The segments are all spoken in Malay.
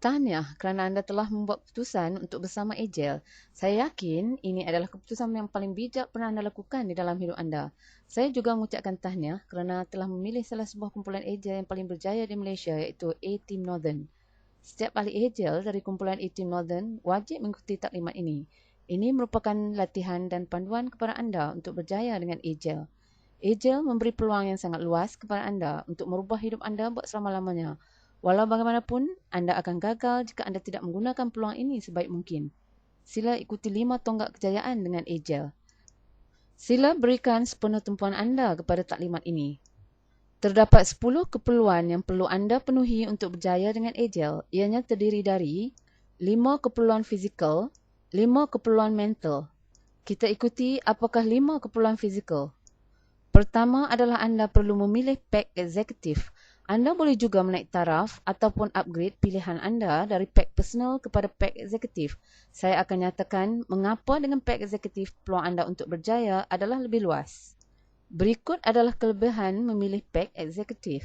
Tahniah kerana anda telah membuat keputusan untuk bersama AJL. Saya yakin ini adalah keputusan yang paling bijak pernah anda lakukan di dalam hidup anda. Saya juga mengucapkan tahniah kerana telah memilih salah sebuah kumpulan AJL yang paling berjaya di Malaysia iaitu A-Team Northern. Setiap ahli AJL dari kumpulan A-Team Northern wajib mengikuti taklimat ini. Ini merupakan latihan dan panduan kepada anda untuk berjaya dengan AJL. AJL memberi peluang yang sangat luas kepada anda untuk merubah hidup anda buat selama-lamanya. Walau bagaimanapun, anda akan gagal jika anda tidak menggunakan peluang ini sebaik mungkin. Sila ikuti lima tonggak kejayaan dengan Agile. Sila berikan sepenuh tumpuan anda kepada taklimat ini. Terdapat 10 keperluan yang perlu anda penuhi untuk berjaya dengan Agile. Ianya terdiri dari 5 keperluan fizikal, 5 keperluan mental. Kita ikuti apakah 5 keperluan fizikal. Pertama adalah anda perlu memilih pack eksekutif anda boleh juga menaik taraf ataupun upgrade pilihan anda dari pack personal kepada pack eksekutif. Saya akan nyatakan mengapa dengan pack eksekutif peluang anda untuk berjaya adalah lebih luas. Berikut adalah kelebihan memilih pack eksekutif.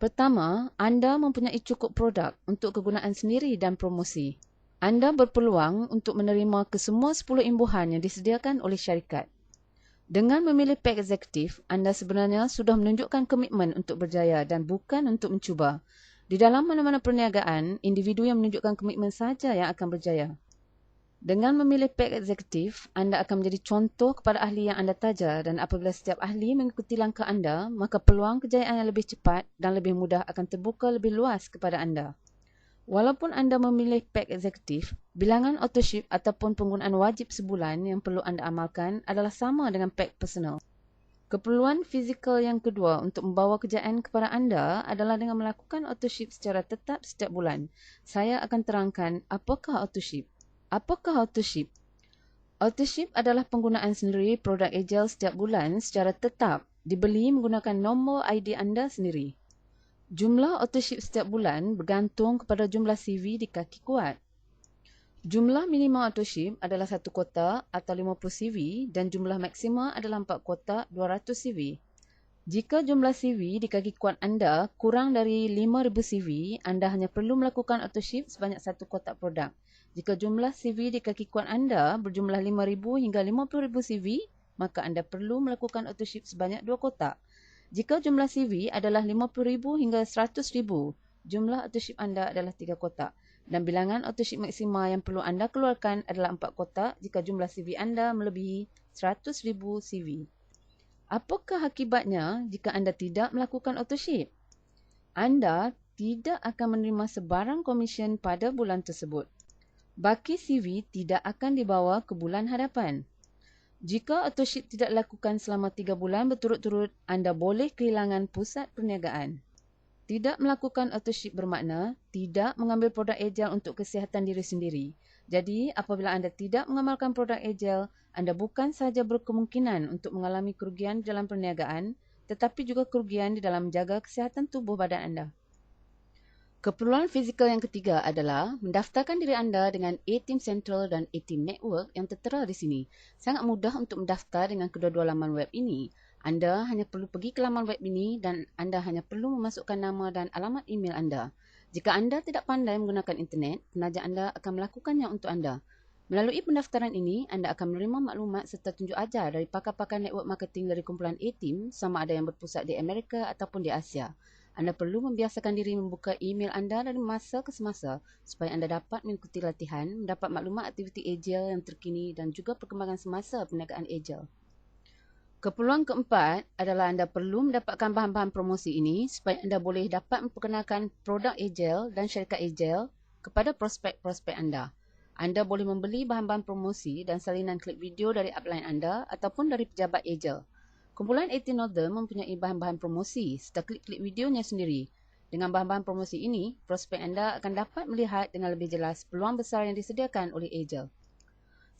Pertama, anda mempunyai cukup produk untuk kegunaan sendiri dan promosi. Anda berpeluang untuk menerima kesemua 10 imbuhan yang disediakan oleh syarikat. Dengan memilih pack eksekutif, anda sebenarnya sudah menunjukkan komitmen untuk berjaya dan bukan untuk mencuba. Di dalam mana-mana perniagaan, individu yang menunjukkan komitmen saja yang akan berjaya. Dengan memilih pack eksekutif, anda akan menjadi contoh kepada ahli yang anda taja dan apabila setiap ahli mengikuti langkah anda, maka peluang kejayaan yang lebih cepat dan lebih mudah akan terbuka lebih luas kepada anda. Walaupun anda memilih pack eksekutif, bilangan autoship ataupun penggunaan wajib sebulan yang perlu anda amalkan adalah sama dengan pack personal. Keperluan fizikal yang kedua untuk membawa kejayaan kepada anda adalah dengan melakukan autoship secara tetap setiap bulan. Saya akan terangkan apakah autoship. Apakah autoship? Autoship adalah penggunaan sendiri produk Agile setiap bulan secara tetap dibeli menggunakan nombor ID anda sendiri. Jumlah autoship setiap bulan bergantung kepada jumlah CV di kaki kuat. Jumlah minima autoship adalah satu kota atau 50 CV dan jumlah maksima adalah 4 kota 200 CV. Jika jumlah CV di kaki kuat anda kurang dari 5,000 CV, anda hanya perlu melakukan autoship sebanyak satu kotak produk. Jika jumlah CV di kaki kuat anda berjumlah 5,000 hingga 50,000 CV, maka anda perlu melakukan autoship sebanyak dua kotak. Jika jumlah CV adalah 50,000 hingga 100,000, jumlah autoship anda adalah 3 kotak. Dan bilangan autoship maksima yang perlu anda keluarkan adalah 4 kotak jika jumlah CV anda melebihi 100,000 CV. Apakah akibatnya jika anda tidak melakukan autoship? Anda tidak akan menerima sebarang komisen pada bulan tersebut. Baki CV tidak akan dibawa ke bulan hadapan. Jika autoship tidak dilakukan selama tiga bulan berturut-turut, anda boleh kehilangan pusat perniagaan. Tidak melakukan autoship bermakna tidak mengambil produk agile untuk kesihatan diri sendiri. Jadi, apabila anda tidak mengamalkan produk agile, anda bukan sahaja berkemungkinan untuk mengalami kerugian dalam perniagaan, tetapi juga kerugian di dalam menjaga kesihatan tubuh badan anda. Keperluan fizikal yang ketiga adalah mendaftarkan diri anda dengan A-Team Central dan A-Team Network yang tertera di sini. Sangat mudah untuk mendaftar dengan kedua-dua laman web ini. Anda hanya perlu pergi ke laman web ini dan anda hanya perlu memasukkan nama dan alamat email anda. Jika anda tidak pandai menggunakan internet, penaja anda akan melakukannya untuk anda. Melalui pendaftaran ini, anda akan menerima maklumat serta tunjuk ajar dari pakar-pakar network marketing dari kumpulan A-Team sama ada yang berpusat di Amerika ataupun di Asia. Anda perlu membiasakan diri membuka email anda dari masa ke semasa supaya anda dapat mengikuti latihan, mendapat maklumat aktiviti Agile yang terkini dan juga perkembangan semasa perniagaan Agile. Keperluan keempat adalah anda perlu mendapatkan bahan-bahan promosi ini supaya anda boleh dapat memperkenalkan produk Agile dan syarikat Agile kepada prospek-prospek anda. Anda boleh membeli bahan-bahan promosi dan salinan klip video dari upline anda ataupun dari pejabat Agile. Kumpulan 18 Northern mempunyai bahan-bahan promosi serta klik-klik videonya sendiri. Dengan bahan-bahan promosi ini, prospek anda akan dapat melihat dengan lebih jelas peluang besar yang disediakan oleh Agile.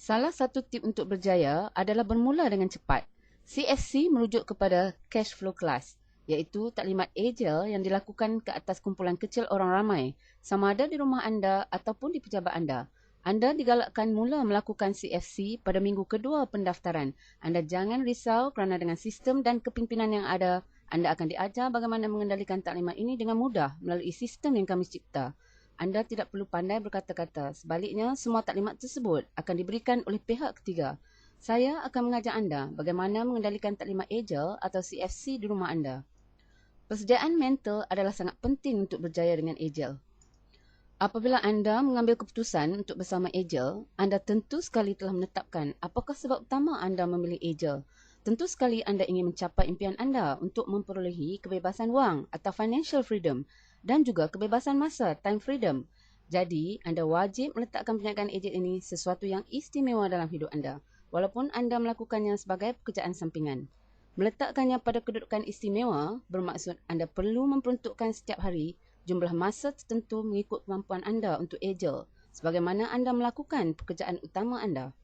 Salah satu tip untuk berjaya adalah bermula dengan cepat. CFC merujuk kepada cash flow class, iaitu taklimat Agile yang dilakukan ke atas kumpulan kecil orang ramai, sama ada di rumah anda ataupun di pejabat anda. Anda digalakkan mula melakukan CFC pada minggu kedua pendaftaran. Anda jangan risau kerana dengan sistem dan kepimpinan yang ada, anda akan diajar bagaimana mengendalikan taklimat ini dengan mudah melalui sistem yang kami cipta. anda tidak perlu pandai berkata-kata. Sebaliknya, semua taklimat tersebut akan diberikan oleh pihak ketiga. Saya akan mengajar anda bagaimana mengendalikan taklimat agile atau CFC di rumah anda. Persediaan mental adalah sangat penting untuk berjaya dengan agile. Apabila anda mengambil keputusan untuk bersama Agile, anda tentu sekali telah menetapkan apakah sebab utama anda memilih Agile. Tentu sekali anda ingin mencapai impian anda untuk memperolehi kebebasan wang atau financial freedom dan juga kebebasan masa, time freedom. Jadi, anda wajib meletakkan perniagaan Agile ini sesuatu yang istimewa dalam hidup anda, walaupun anda melakukannya sebagai pekerjaan sampingan. Meletakkannya pada kedudukan istimewa bermaksud anda perlu memperuntukkan setiap hari jumlah masa tertentu mengikut kemampuan anda untuk agile sebagaimana anda melakukan pekerjaan utama anda.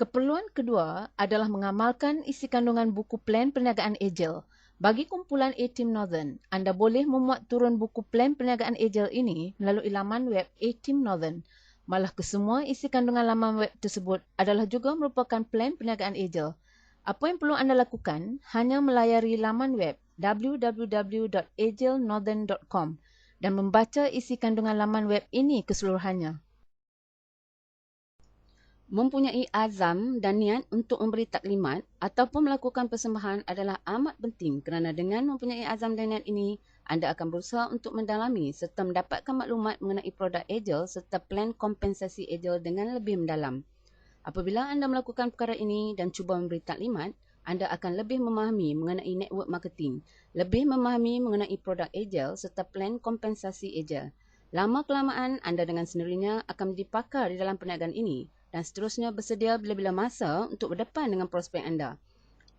Keperluan kedua adalah mengamalkan isi kandungan buku plan perniagaan agile. Bagi kumpulan A-Team Northern, anda boleh memuat turun buku plan perniagaan agile ini melalui laman web A-Team Northern. Malah kesemua isi kandungan laman web tersebut adalah juga merupakan plan perniagaan agile. Apa yang perlu anda lakukan hanya melayari laman web www.agilenorthern.com dan membaca isi kandungan laman web ini keseluruhannya. Mempunyai azam dan niat untuk memberi taklimat ataupun melakukan persembahan adalah amat penting kerana dengan mempunyai azam dan niat ini, anda akan berusaha untuk mendalami serta mendapatkan maklumat mengenai produk Agile serta plan kompensasi Agile dengan lebih mendalam. Apabila anda melakukan perkara ini dan cuba memberi taklimat, anda akan lebih memahami mengenai network marketing, lebih memahami mengenai produk agile serta plan kompensasi agile. Lama kelamaan, anda dengan sendirinya akan menjadi pakar di dalam perniagaan ini dan seterusnya bersedia bila-bila masa untuk berdepan dengan prospek anda.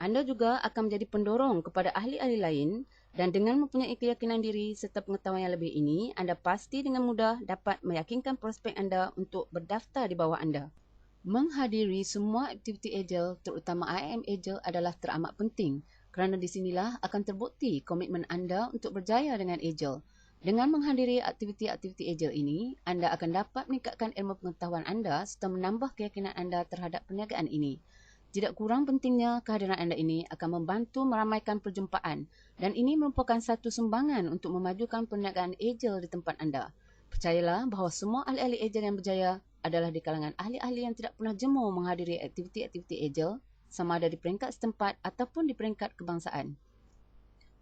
Anda juga akan menjadi pendorong kepada ahli-ahli lain dan dengan mempunyai keyakinan diri serta pengetahuan yang lebih ini, anda pasti dengan mudah dapat meyakinkan prospek anda untuk berdaftar di bawah anda. Menghadiri semua aktiviti Agile, terutama IM Agile adalah teramat penting kerana di sinilah akan terbukti komitmen anda untuk berjaya dengan Agile. Dengan menghadiri aktiviti-aktiviti Agile ini, anda akan dapat meningkatkan ilmu pengetahuan anda serta menambah keyakinan anda terhadap perniagaan ini. Tidak kurang pentingnya kehadiran anda ini akan membantu meramaikan perjumpaan dan ini merupakan satu sumbangan untuk memajukan perniagaan Agile di tempat anda. Percayalah bahawa semua ahli-ahli Agile yang berjaya adalah di kalangan ahli-ahli yang tidak pernah jemu menghadiri aktiviti-aktiviti agile sama ada di peringkat setempat ataupun di peringkat kebangsaan.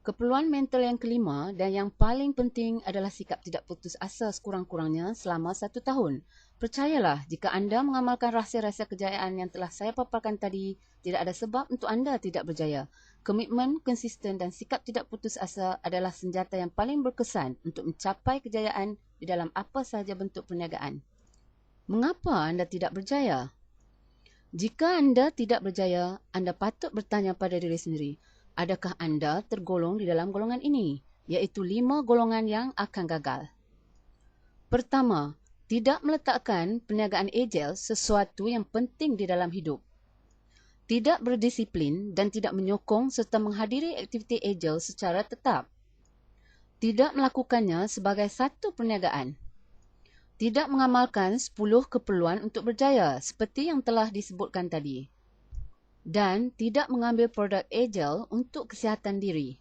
Keperluan mental yang kelima dan yang paling penting adalah sikap tidak putus asa sekurang-kurangnya selama satu tahun. Percayalah, jika anda mengamalkan rahsia-rahsia kejayaan yang telah saya paparkan tadi, tidak ada sebab untuk anda tidak berjaya. Komitmen, konsisten dan sikap tidak putus asa adalah senjata yang paling berkesan untuk mencapai kejayaan di dalam apa sahaja bentuk perniagaan. Mengapa anda tidak berjaya? Jika anda tidak berjaya, anda patut bertanya pada diri sendiri, adakah anda tergolong di dalam golongan ini, iaitu lima golongan yang akan gagal? Pertama, tidak meletakkan perniagaan agile sesuatu yang penting di dalam hidup. Tidak berdisiplin dan tidak menyokong serta menghadiri aktiviti agile secara tetap. Tidak melakukannya sebagai satu perniagaan tidak mengamalkan 10 keperluan untuk berjaya seperti yang telah disebutkan tadi dan tidak mengambil produk agile untuk kesihatan diri.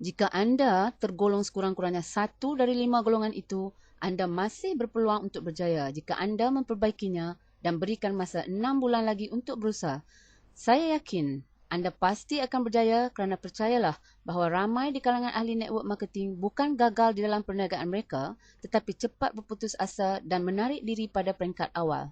Jika anda tergolong sekurang-kurangnya satu dari lima golongan itu, anda masih berpeluang untuk berjaya jika anda memperbaikinya dan berikan masa enam bulan lagi untuk berusaha. Saya yakin anda pasti akan berjaya kerana percayalah bahawa ramai di kalangan ahli network marketing bukan gagal di dalam perniagaan mereka tetapi cepat berputus asa dan menarik diri pada peringkat awal.